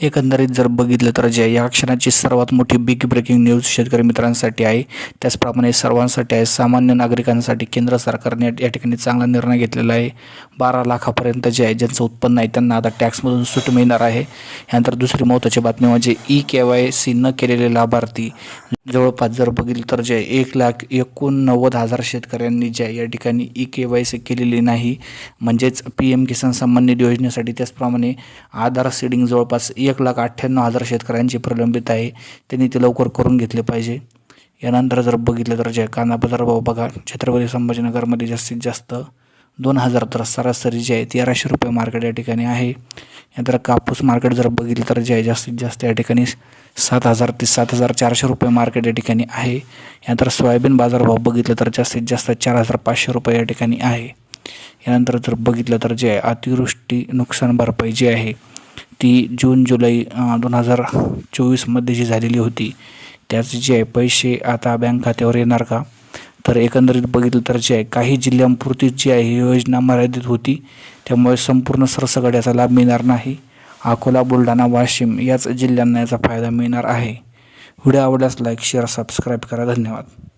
एकंदरीत जर बघितलं तर जे या क्षणाची सर्वात मोठी बिग ब्रेकिंग न्यूज शेतकरी मित्रांसाठी आहे त्याचप्रमाणे सर्वांसाठी आहे सामान्य नागरिकांसाठी केंद्र सरकारने या ठिकाणी चांगला निर्णय घेतलेला आहे. बारा लाखापर्यंत जे आहे ज्यांचं उत्पन्न आहे त्यांना आता टॅक्समधून सूट मिळणार आहे. यानंतर दुसरी महत्त्वाची बातमी म्हणजे ई के वाय सी न केलेले लाभार्थी. जवळपास जर बघितलं तर जे एक लाख एकोणनव्वद हजार शेतकऱ्यांनी जे या ठिकाणी ई के वाय सी केलेली नाही. म्हणजेच पी एम किसान सन्मान निधी योजनेसाठी त्याचप्रमाणे आधार सीडिंग जवळपास एक लाख अठ्ठ्याण्णव हजार शेतकऱ्यांची प्रलंबित आहे. त्यांनी ते लवकर करून घेतले पाहिजे. यानंतर जर बघितलं तर जे काना कांदा बाजार भाव बघा छत्रपती संभाजीनगरमध्ये जास्तीत जास्त दोन हजार तर सरासरी जे आहे तेराशे रुपये मार्केट या ठिकाणी आहे. यानंतर कापूस मार्केट जर बघितलं तर जे आहे जास्तीत जास्त या ठिकाणी सात हजार ते सात हजार चारशे रुपये मार्केट या ठिकाणी आहे. यानंतर सोयाबीन बाजारभाव बघितलं तर जास्तीत जास्त चार हजार पाचशे रुपये या ठिकाणी आहे. यानंतर जर बघितलं तर जे आहे अतिवृष्टी नुकसान भरपाई जी आहे ती जून जुलै दोन हजार चोवीसमध्ये जी झालेली होती त्याचे जे आहे पैसे आता बँक खात्यावर येणार का? तर एकंदरीत बघितलं तर जे आहे काही जिल्ह्यांपुरतीच जी आहे ही योजना मर्यादित होती त्यामुळे संपूर्ण सरसकट याचा लाभ मिळणार नाही. अकोला बुलढाणा वाशिम याच जिल्ह्यांना याचा फायदा मिळणार आहे. व्हिडिओ आवडल्यास लाईक शेअर सबस्क्राईब करा. धन्यवाद.